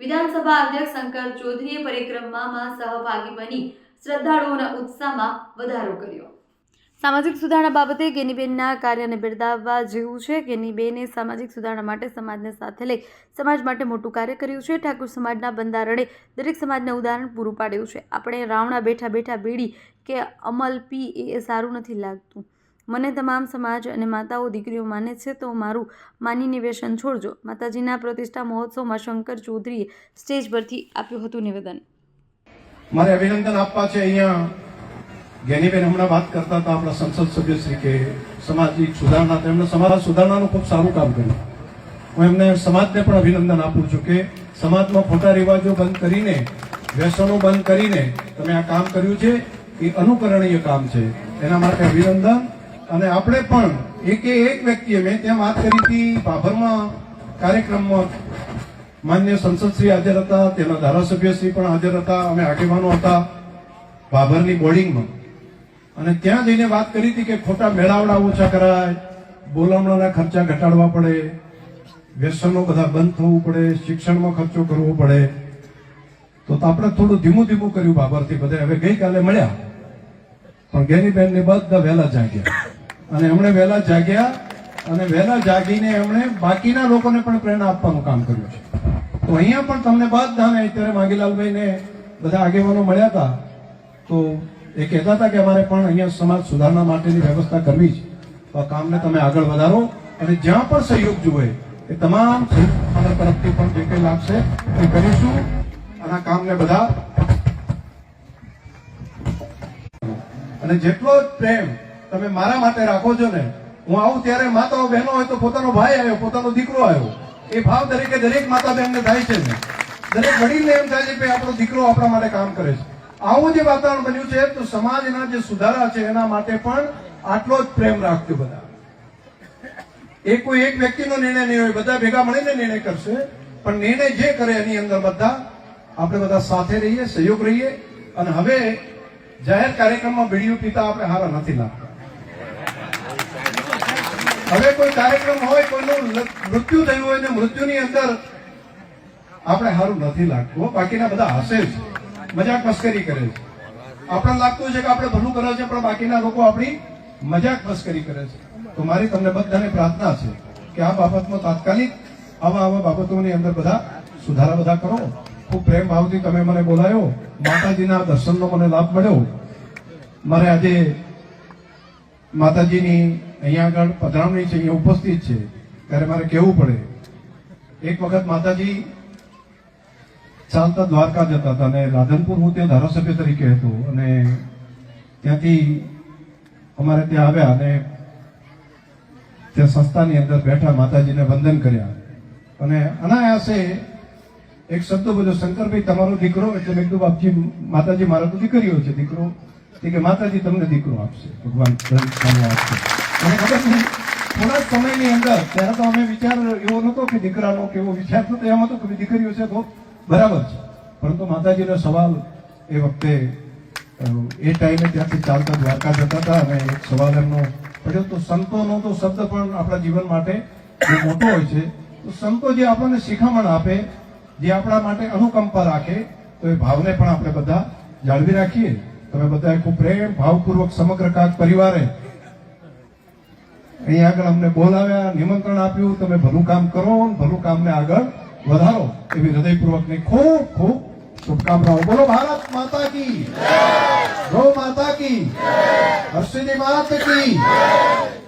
વિધાનસભા અધ્યક્ષ શંકર ચૌધરીએ પરિક્રમામાં સહભાગી બની શ્રદ્ધાળુઓના ઉત્સાહમાં વધારો કર્યો. સામાજિક સુધારણા બાબતે ગેનીબેનના કાર્યને બિરદાવવા જેવું છે. ગેનીબેને સામાજિક સુધારણા માટે સમાજને સાથે લઈ સમાજ માટે મોટું કાર્ય કર્યું છે. ઠાકોર સમાજના બંધારણે દરેક સમાજને ઉદાહરણ પૂરું પાડ્યું છે. આપણે રાવણા બેઠા બેઠા બીડી કે અમલ પી એ સારું નથી લાગતું. મને તમામ સમાજ અને માતાઓ દીકરીઓ માને છે, તો મારું માની નિવેશન છોડજો. માતાજીના પ્રતિષ્ઠા મહોત્સવમાં શંકર ચૌધરીએ સ્ટેજ પરથી આપ્યું હતું નિવેદન. મારે અભિનંદન આપવા છે. અહીંયા જ્ઞાનીબેન હમણાં વાત કરતા હતા આપણા સંસદ સભ્ય શ્રી કે સામાજિક સુધારણા. તેમણે સમાજ સુધારણાનું ખૂબ સારું કામ કર્યું. હું એમને સમાજને પણ અભિનંદન આપું છું કે સમાજમાં ખોટા રિવાજો બંધ કરીને, વ્યસનો બંધ કરીને તમે આ કામ કર્યું છે. એ અનુકરણીય કામ છે. એના માટે અભિનંદન. અને આપણે પણ એકે એક વ્યક્તિએ મેં ત્યાં વાત કરી હતી ભાભરમાં કાર્યક્રમમાં. માન્ય સંસદશ્રી હાજર હતા, તેના ધારાસભ્યશ્રી પણ હાજર હતા, અમે આગેવાનો હતા ભાભરની બોર્ડિંગમાં. અને ત્યાં જઈને વાત કરી હતી કે ખોટા મેળાવડા ઓછા કરાય બોલામણાના ખર્ચા ઘટાડવા પડે, વ્યસનો બધા બંધ થવું પડે, શિક્ષણમાં ખર્ચો કરવો પડે. તો આપણે થોડું ધીમું ધીમું કર્યું બાબરથી બધા હવે ગઈકાલે મળ્યા. પણ ગેરીબેનને બધા વહેલા જાગ્યા. અને એમણે વહેલા જાગ્યા અને વહેલા જાગીને એમણે બાકીના લોકોને પણ પ્રેરણા આપવાનું કામ કર્યું છે. તો અહીંયા પણ તમને બધાને અત્યારે માગીલાલભાઈને બધા આગેવાનો મળ્યા હતા. તો એ કહેતા હતા કે અમારે પણ અહીંયા સમાજ સુધારણા માટેની વ્યવસ્થા કરવી છે. તો આ કામને તમે આગળ વધારો અને જ્યાં પણ સહયોગ જુએ એ તમામ તરફથી પણ જે કંઈ લાગશે એ કરીશું. અને કામને બધા. અને જેટલો પ્રેમ તમે મારા માટે રાખો છો ને, હું આવું ત્યારે માતાઓ બહેનો હોય તો પોતાનો ભાઈ આવ્યો, પોતાનો દીકરો આવ્યો. એ ભાવ તરીકે દરેક માતા બહેનને થાય છે ને. દરેક વડીલને એમ થાય છે કે આપણો દીકરો આપણા માટે કામ કરે છે. આવું જે વાતાવરણ બન્યું છે, તો સમાજના જે સુધારા છે, એના માટે પણ આટલો જ પ્રેમ રાખજો બધા. એ કોઈ એક વ્યક્તિનો નિર્ણય નહીં હોય, બધા ભેગા મળીને નિર્ણય કરશે, પણ નિર્ણય જે કરે એની અંદર બધા, આપણે બધા સાથે રહીએ, સહયોગ રહીએ. અને હવે જાહેર કાર્યક્રમમાં બીડીઓ પીતા આપણે હારા નથી લાગતા. હવે કોઈ કાર્યક્રમ હોય, કોઈનું મૃત્યુ થયું હોય ને મૃત્યુની અંદર આપણે સારું નથી લાગતું. બાકીના બધા હસે છે મજાક મસ્કરી કરે છે. આપણને લાગતું છે કે આપણે ભલું કરે છે, પણ બાકીના લોકો આપણી મજાક મસ્કરી કરે છે. તો મારી તમને બધાને પ્રાર્થના છે કે આ બાબતમાં તાત્કાલિક આવા આવા બાબતોની અંદર બધા સુધારા બધા કરો. ખૂબ પ્રેમ ભાવથી તમે મને બોલાયો. માતાજીના દર્શનનો મને લાભ મળ્યો. મારે આજે માતાજીની અહીંયા આગળ પધરામણી છે, અહીંયા ઉપસ્થિત છે. ત્યારે મારે કહેવું પડે, એક વખત માતાજી ચાલતા દ્વારકા જતા હતા અને રાધનપુર હું ત્યાં ધારાસભ્ય તરીકે હતો અને ત્યાંથી અમારે ત્યાં આવ્યા અને ત્યાં સંસ્થાની અંદર બેઠા માતાજીને વંદન કર્યા. અને અનાયાસે એક શબ્દ બોલ્યો, શંકરભાઈ, તમારો દીકરો, એટલે મેં કીધું, બાપજી, માતાજી મારા તો દીકરીઓ છે. દીકરો કે, માતાજી, તમને દીકરો આપશે. ભગવાન આપશે. મને ખબર નહીં થોડા સમયની અંદર ત્યારે તો અમે વિચાર એવો નહોતો કે દીકરાનો કેવો વિચાર થતો, એમ હતો કે દીકરીઓ છે તો બરાબર છે. પરંતુ માતાજીનો સવાલ એ વખતે એ ટાઈમે ત્યાંથી ચાલતા દ્વારકા જતા હતા અને એક સવાલ એમનો પડ્યો તો સંતોનો તો શબ્દ પણ આપણા જીવન માટે બહુ મોટો હોય છે, તો સંતો જે આપણને શિખામણ આપે, જે આપણા માટે અનુકંપા રાખે, તો એ ભાવને પણ આપણે બધા જાળવી રાખીએ. તમે બધા ખૂબ પ્રેમ, ભાવપૂર્વક સમગ્ર કાક પરિવારે અહીં આગળ અમને બોલાવ્યા નિમંત્રણ આપ્યું તમે ભલું કામ કરો ભલું કામને આગળ વધારો એવી હૃદયપૂર્વકની ખૂબ ખૂબ શુભકામનાઓ બોલો ભારત માતા કી ગૌ માતા કી હર્ષિની માત કી